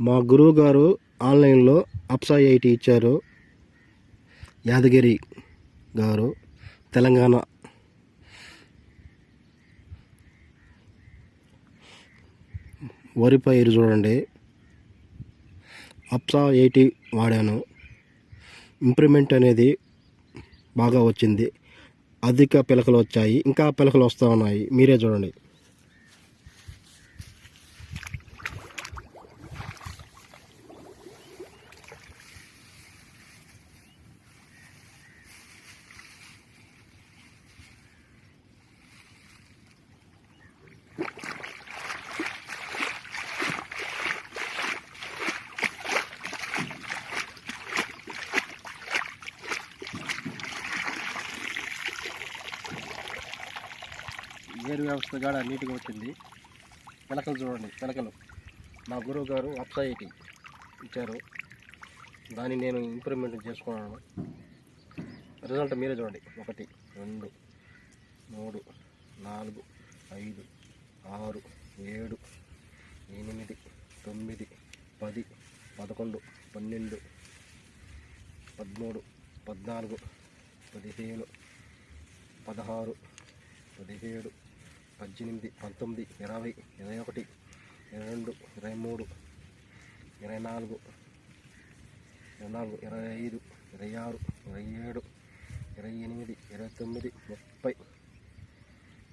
మా గురువు గారు ఆన్లైన్లో అప్సా ఎయిటీ ఇచ్చారు. యాదగిరి గారు తెలంగాణ. వరి పైరు చూడండి. అప్సా ఎయిటీ వాడాను. ఇంప్రూవ్మెంట్ అనేది బాగా వచ్చింది. అధిక పిలకలు వచ్చాయి. ఇంకా పిలకలు వస్తూ ఉన్నాయి. మీరే చూడండి. ఏరు వ్యవస్థ కూడా నీట్గా వచ్చింది. పిలకలు చూడండి పిలకలు మా గురువు గారు అప్సైటీ ఇచ్చారు. దాన్ని నేను ఇంప్రూవ్మెంట్ చేసుకున్నాను. రిజల్ట్ మీరే చూడండి. ఒకటి రెండు మూడు నాలుగు ఐదు ఆరు ఏడు ఎనిమిది తొమ్మిది పది పదకొండు పన్నెండు పదమూడు పద్నాలుగు పదిహేను పదహారు పదిహేడు పద్దెనిమిది పంతొమ్మిది ఇరవై ఇరవై ఒకటి ఇరవై రెండు ఇరవై మూడు ఇరవై నాలుగు ఇరవై నాలుగు ఇరవై ఐదు ఇరవై ఆరు ఇరవై ఏడు ఇరవై ఎనిమిది ఇరవై తొమ్మిది ముప్పై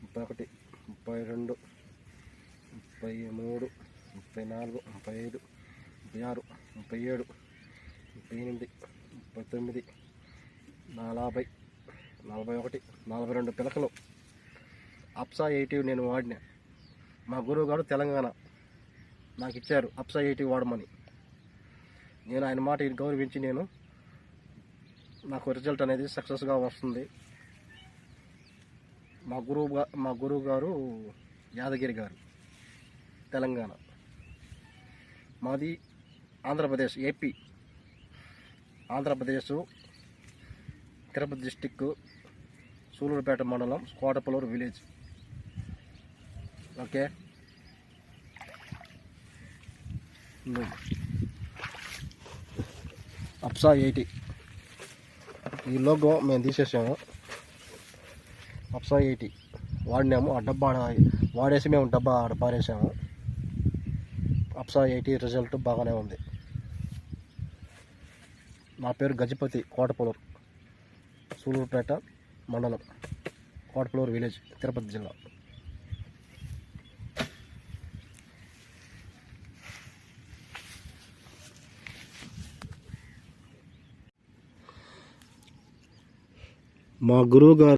ముప్పై ఒకటి ముప్పై రెండు ముప్పై మూడు ముప్పై నాలుగు ముప్పై ఐదు ముప్పై ఆరు ముప్పై ఏడు ముప్పై ఎనిమిది ముప్పై తొమ్మిది నలభై నలభై ఒకటి నలభై రెండు పిలకలు. అప్సా ఎయిటివ్ నేను వాడినా. మా గురువు గారు తెలంగాణ నాకు ఇచ్చారు అప్సా ఎయిటివ్ వాడమని. నేను ఆయన మాట గౌరవించి నేను నాకు రిజల్ట్ అనేది సక్సెస్గా వస్తుంది. మా గురువు మా గురువు గారు యాదగిరి గారు తెలంగాణ. మాది ఆంధ్రప్రదేశ్ ఏపీ. ఆంధ్రప్రదేశ్ తిరుపతి డిస్టిక్ సూలూరుపేట మండలం కోటపలూరు విలేజ్. ఓకే. అప్సా ఎయిటీ. ఈ లోగో మేము తీసేసాము. అప్సా ఎయిటీ. వాడినాము. ఆ డబ్బా ఆడ- వాడేసి మేము డబ్బా ఆడ పారేసాము. అప్సా ఎయిటీ రిజల్ట్ బాగానే ఉంది. నా పేరు గజపతి కోటపలూరు. సూలూరుపేట మండలం కోటపలూరు విలేజ్ తిరుపతి జిల్లా. మా గురువు గారు